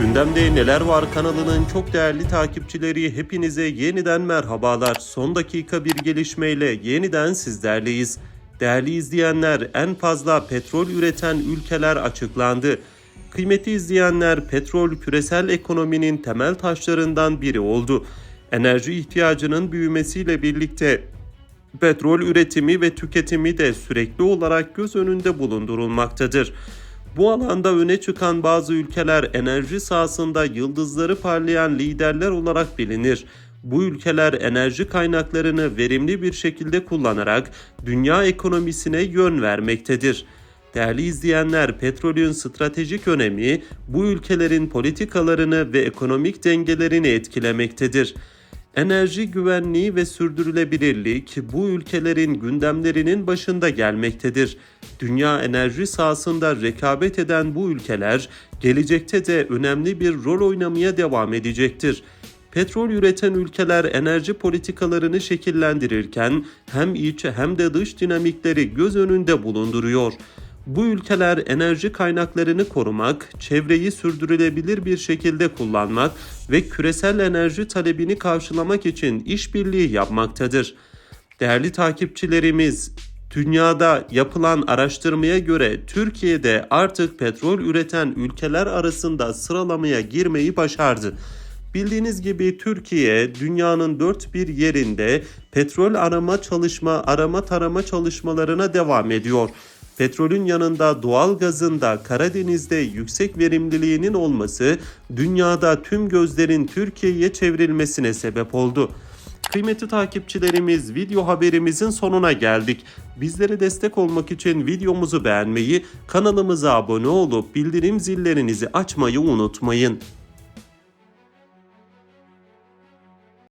Gündemde Neler Var kanalının çok değerli takipçileri hepinize yeniden merhabalar. Son dakika bir gelişmeyle yeniden sizlerleyiz. Değerli izleyenler en fazla petrol üreten ülkeler açıklandı. Kıymetli izleyenler petrol küresel ekonominin temel taşlarından biri oldu. Enerji ihtiyacının büyümesiyle birlikte petrol üretimi ve tüketimi de sürekli olarak göz önünde bulundurulmaktadır. Bu alanda öne çıkan bazı ülkeler enerji sahasında yıldızları parlayan liderler olarak bilinir. Bu ülkeler enerji kaynaklarını verimli bir şekilde kullanarak dünya ekonomisine yön vermektedir. Değerli izleyenler, petrolün stratejik önemi bu ülkelerin politikalarını ve ekonomik dengelerini etkilemektedir. Enerji güvenliği ve sürdürülebilirlik bu ülkelerin gündemlerinin başında gelmektedir. Dünya enerji sahasında rekabet eden bu ülkeler gelecekte de önemli bir rol oynamaya devam edecektir. Petrol üreten ülkeler enerji politikalarını şekillendirirken hem iç hem de dış dinamikleri göz önünde bulunduruyor. Bu ülkeler enerji kaynaklarını korumak, çevreyi sürdürülebilir bir şekilde kullanmak ve küresel enerji talebini karşılamak için işbirliği yapmaktadır. Değerli takipçilerimiz, dünyada yapılan araştırmaya göre Türkiye'de artık petrol üreten ülkeler arasında sıralamaya girmeyi başardı. Bildiğiniz gibi Türkiye dünyanın dört bir yerinde petrol arama çalışma, arama tarama çalışmalarına devam ediyor. Petrolün yanında doğal gazın da Karadeniz'de yüksek verimliliğinin olması dünyada tüm gözlerin Türkiye'ye çevrilmesine sebep oldu. Kıymetli takipçilerimiz video haberimizin sonuna geldik. Bizlere destek olmak için videomuzu beğenmeyi, kanalımıza abone olup bildirim zillerinizi açmayı unutmayın.